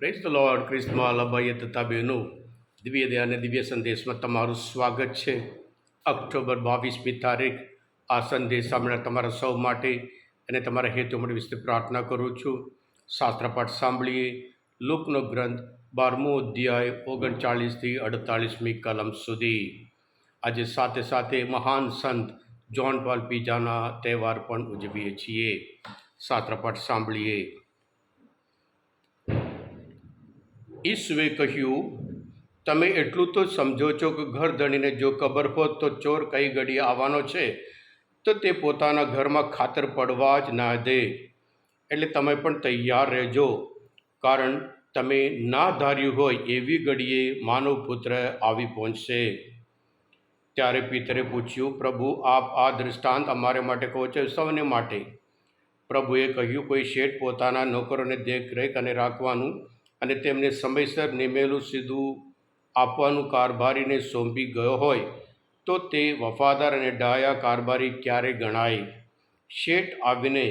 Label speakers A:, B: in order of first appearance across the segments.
A: Praise the lord ક્રિસ્મા લભાઈએ તથા બહેનો દિવ્ય દયા અને દિવ્ય સંદેશમાં તમારું સ્વાગત છે ઓક્ટોબર બાવીસમી તારીખ આ સંદેશ સાંભળનાર તમારા સૌ માટે અને તમારા હેતુ માટે વિશે પ્રાર્થના કરું છું શાસ્ત્રપાઠ સાંભળીએ લોકનો ગ્રંથ બારમો અધ્યાય ઓગણચાળીસથી અડતાળીસમી કલમ સુધી આજે સાથે સાથે મહાન સંત જોન પાલ પીજાના તહેવાર પણ ઉજવીએ છીએ શાસ્ત્રપાઠ સાંભળીએ ઈસુએ કહ્યું, તમે એટલું તો સમજો છો કે ઘર ધણીને જો કબર હોત તો ચોર કઈ ઘડી આવવાનો છે? તો તે પોતાના ઘરમાં ખાતર પડવા જ ના દે. એટલે તમે પણ તૈયાર રહેજો. કારણ તમે ના ધાર્યું હોય એવી ઘડીએ માનવ પુત્ર આવી પહોંચશે. ત્યારે પિતરે પૂછ્યું, પ્રભુ, આપ આ દૃષ્ટાંત અમારે માટે કહો છો? સૌને માટે. પ્રભુએ કહ્યું, કોઈ શેઠ પોતાના નોકરોને દેખરેખ અને રાખવાનું અને તેમને સમયસર નિમેલું સીધું આપવાનું કારભારીને સોંપી ગયો હોય, તો તે વફાદાર અને ડાયા કારભારી ક્યારે ગણાય? શેઠ આવીને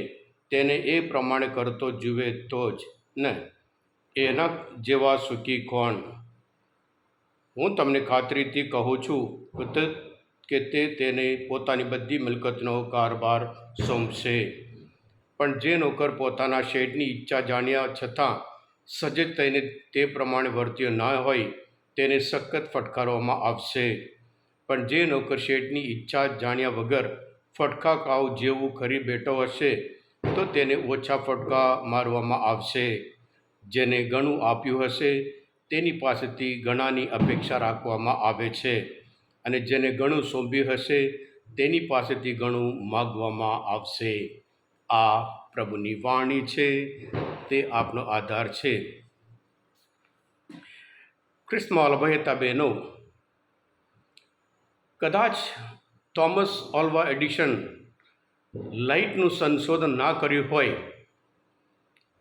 A: તેને એ પ્રમાણે કરતો જુએ તો જ ને, એના જેવા સુખી કોણ? હું તમને ખાતરીથી કહું છું કે તે તેને પોતાની બધી મિલકતનો કારભાર સોંપશે. પણ જે નોકર પોતાના શેઠની ઈચ્છા જાણ્યા છતાં સજેજ થઈને તે પ્રમાણે વર્ત્યો ન હોય તેને સખત ફટકારવામાં આવશે. પણ જે નોકર શેઠની ઈચ્છા જાણ્યા વગર ફટકા કાવ જેવું કરી બેઠો હશે, તો તેને ઓછા ફટકા મારવામાં આવશે. જેને ઘણું આપ્યું હશે, તેની પાસેથી ઘણાની અપેક્ષા રાખવામાં આવે છે. અને જેને ઘણું સોંપ્યું હશે, તેની પાસેથી ઘણું માગવામાં આવશે. આ પ્રભુની વાણી છે. તે આપનો આધાર છે. ખ્રિસ્તમાં અલભયતા બહેનો કદાચ થોમસ ઓલ્વા એડિશન લાઇટનું સંશોધન ના કર્યું હોય,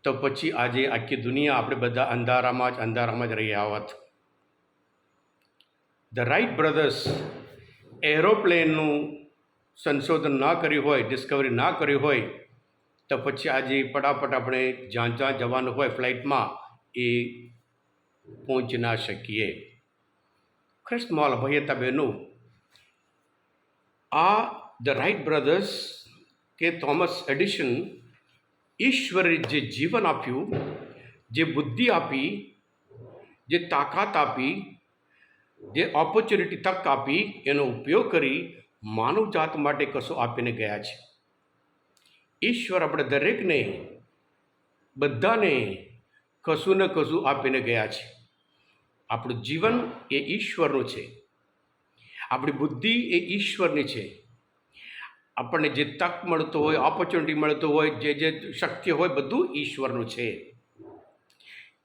A: તો પછી આજે આખી દુનિયા આપણે બધા અંધારામાં જ અંધારામાં જ રહ્યા હોત ધ રાઇટ બ્રધર્સ એરોપ્લેનનું સંશોધન ના કર્યું હોય ડિસ્કવરી ના કર્યું હોય તો પછી આજે ફટાફટ આપણે જ્યાં જ્યાં જવાનું હોય ફ્લાઇટમાં એ પહોંચી ના શકીએ. ખ્રિસ્તમાલ ભયતા બહેનો આ ધ રાઇટ બ્રધર્સ કે થોમસ એડિશન ઈશ્વરે જે જીવન આપ્યું, જે બુદ્ધિ આપી, જે તાકાત આપી, જે ઓપોર્ચ્યુનિટી તક આપી, એનો ઉપયોગ કરી માનવજાત માટે કશું આપીને ગયા છે. ઈશ્વર આપણે દરેકને બધાને કશું ને કશું આપીને ગયા છે. આપણું જીવન એ ઈશ્વરનું છે. આપણી બુદ્ધિ એ ઈશ્વરની છે. આપણને જે તક મળતો હોય ઓપોર્ચ્યુનિટી મળતો હોય, જે જે શક્તિ હોય, બધું ઈશ્વરનું છે.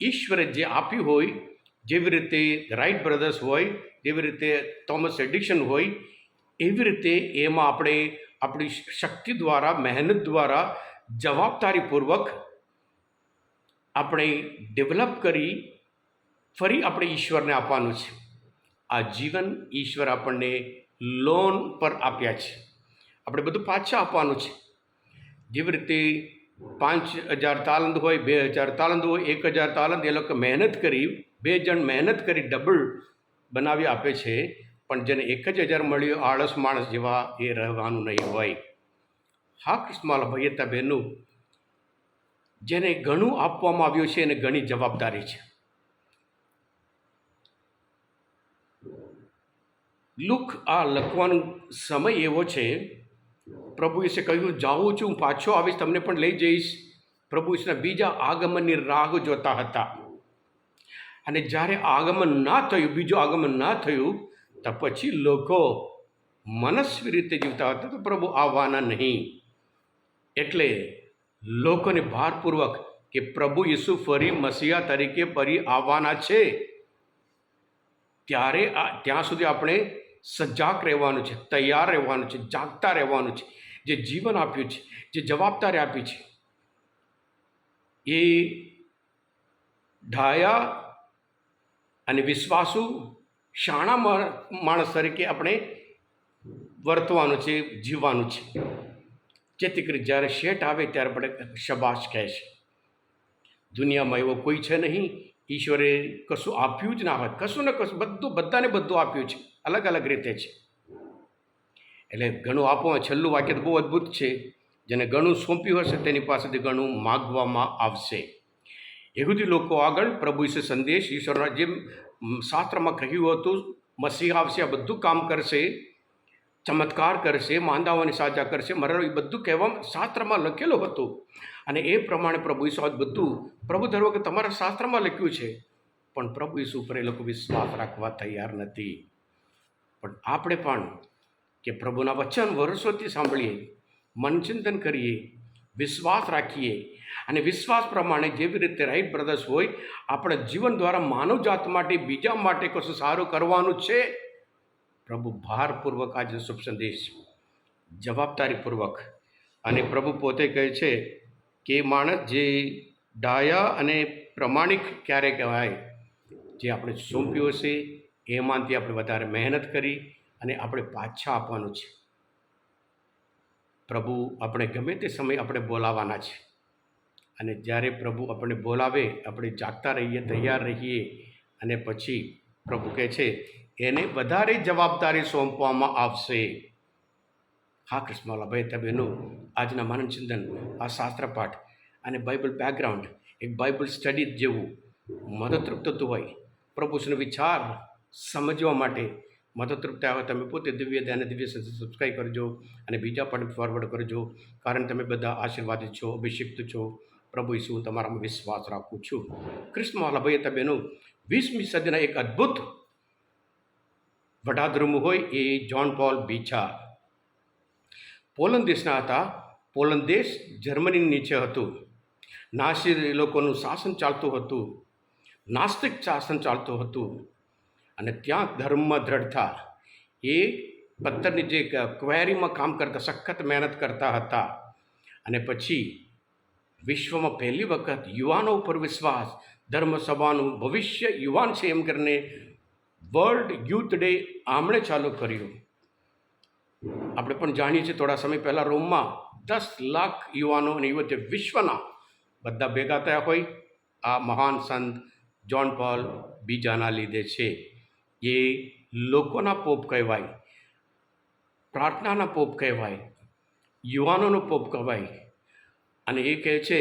A: ઈશ્વરે જે આપ્યું હોય, જેવી રીતે રાઇટ બ્રધર્સ હોય, જેવી રીતે થોમસ એડિશન હોય, એવી રીતે એમાં આપણે આપણી શક્તિ દ્વારા, મહેનત દ્વારા, જવાબદારીપૂર્વક આપણે ડેવલપ કરી ફરી આપણે ઈશ્વરને આપવાનું છે. આ જીવન ઈશ્વર આપણને લોન પર આપ્યા છે. આપણે બધું પાછા આપવાનું છે. જેવી રીતે પાંચ હજાર તાલંદ હોય, બે હજાર તાલંદ હોય, એક હજાર તાલંદ એ લોકો મહેનત કરી, બે જણ મહેનત કરી ડબલ બનાવી આપે છે. પણ જેને એક જ હજાર મળ્યો, આળસ માણસ જેવા એ રહેવાનું નહીં હોય. હા ભૈયતા બહેનું, જેને ઘણું આપવામાં આવ્યું છે એને ઘણી જવાબદારી છે. લુક આ લખવાનો સમય એવો છે પ્રભુ ઈસે કહ્યું, જાઉં છું, હું પાછો આવીશ, તમને પણ લઈ જઈશ. પ્રભુ ઈસના બીજા આગમનની રાહ જોતા હતા. અને જ્યારે આગમન ના થયું, બીજું આગમન ના થયું તો પછી લોકો મનસ્વી રીતે જીવતા હતા તો પ્રભુ આવવાના નહીં. એટલે લોકોને ભારપૂર્વક કે પ્રભુ ઈસુ ફરી મસીહા તરીકે ફરી આવવાના છે. ત્યારે આ, ત્યાં સુધી આપણે સજાગ રહેવાનું છે, તૈયાર રહેવાનું છે, જાગતા રહેવાનું છે, જે જીવન આપ્યું છે, જે જવાબદારી આપી છે. એ ઢાયા અને વિશ્વાસુ શાણા માણસ તરીકે આપણે વર્તવાનું છે, જીવવાનું છે. જેથી કરી જ્યારે શેઠ આવે ત્યારે આપણે શબાશ કહે છે. દુનિયામાં એવો કોઈ છે નહીં, ઈશ્વરે કશું આપ્યું જ ના હોય. કશું ને કશું, બધું, બધાને બધું આપ્યું છે. અલગ અલગ રીતે છે. એટલે ઘણું આપો, છેલ્લું વાક્ય તો બહુ અદ્ભુત છે. જેને ઘણું સોંપ્યું હશે તેની પાસેથી ઘણું માગવામાં આવશે. યહૂદી લોકો આગળ પ્રભુ વિશે સંદેશ, ઈશ્વરના જેમ શાસ્ત્રમાં કહ્યું હતું, મસીહ આવશે, આ બધું કામ કરશે, ચમત્કાર કરશે, માંદાઓને સાજા કરશે મરણ એ બધું કહેવામાં શાસ્ત્રમાં લખેલું હતું. અને એ પ્રમાણે પ્રભુ ઈસુ આજ બધું, પ્રભુ દર કે તમારા શાસ્ત્રમાં લખ્યું છે, પણ પ્રભુ ઈસુ ઉપર એ લોકો વિશ્વાસ રાખવા તૈયાર નથી. પણ આપણે પણ કે પ્રભુના વચન વર્ષોથી સાંભળીએ, મનચિંતન કરીએ, વિશ્વાસ રાખીએ અને વિશ્વાસ પ્રમાણે જેવી રીતે રાઈટ બ્રધર્સ હોય, આપણા જીવન દ્વારા માનવ જાત માટે, બીજા માટે કશું સારું કરવાનું છે? પ્રભુ ભારપૂર્વક આજે શુભ સંદેશ જવાબદારીપૂર્વક. અને પ્રભુ પોતે કહે છે કે માણસ જે ડાયા અને પ્રમાણિક ક્યારે કહેવાય જે આપણે સોંપ્યું હશે, એમાંથી આપણે વધારે મહેનત કરી અને આપણે પાછા આપવાનું છે. પ્રભુ આપણે ગમે તે સમયે આપણે બોલાવાના છે. અને જ્યારે પ્રભુ આપણને બોલાવે, આપણે જાગતા રહીએ, તૈયાર રહીએ અને પછી પ્રભુ કહે છે, એને વધારે જવાબદારી સોંપવામાં આવશે. હા કૃષ્ણવાલા ભાઈ તમે આજના માનવ ચિંતન આ શાસ્ત્ર પાઠ અને બાઇબલ બેકગ્રાઉન્ડ એક બાઇબલ સ્ટડી જેવું મદદરૂપ થતું હોય. પ્રભુશ્રીનો વિચાર સમજવા માટે મદદરૂપ થયા હોય, તમે પોતે દિવ્ય ધ્યાન દિવ્ય સબસ્ક્રાઈબ કરજો અને બીજા પણ ફોરવર્ડ કરજો. કારણ તમે બધા આશીર્વાદિત છો, અભિષિક્ત છો. પ્રભુ ઈસુ, હું તમારામાં વિશ્વાસ રાખું છું. કૃષ્ણવાલા ભાઈ તમેનું વીસમી સદીના એક અદ્ભુત વડાધર્મ હોય એ જોન પોલ બીછા પોલંદ દેશના હતા. પોલંદ દેશ જર્મની નીચે હતું. નાસિર એ લોકોનું શાસન ચાલતું હતું. નાસ્તિક શાસન ચાલતું હતું. અને ત્યાં ધર્મમાં દ્રઢતા એ પથ્થરની જે ક્વેરીમાં કામ કરતા, સખત મહેનત કરતા હતા. અને પછી વિશ્વમાં પહેલી વખત યુવાનો ઉપર વિશ્વાસ ધર્મ સભાનું ભવિષ્ય યુવાન છે એમ કરીને વર્લ્ડ યુથ ડે આમણે ચાલુ કર્યું. આપણે પણ જાણીએ છીએ થોડા સમય પહેલાં રોમમાં દસ લાખ યુવાનો અને યુવતીઓ વિશ્વના બધા ભેગા થયા હોય. આ મહાન સંત જોન પોલ બીજાના લીધે છે. એ લોકોના પોપ કહેવાય, પ્રાર્થનાના પોપ કહેવાય, યુવાનોનો પોપ કહેવાય. અને એ કહે છે,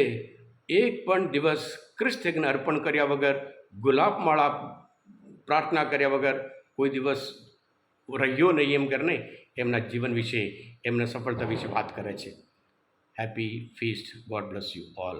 A: એક પણ દિવસ ક્રિસ્તજ્ઞ અર્પણ કર્યા વગર, ગુલાબમાળા પ્રાર્થના કર્યા વગર કોઈ દિવસ રહ્યો નહીં એમ કરીને એમના જીવન વિશે, એમના સફળતા વિશે વાત કરે છે. Happy feast God bless you all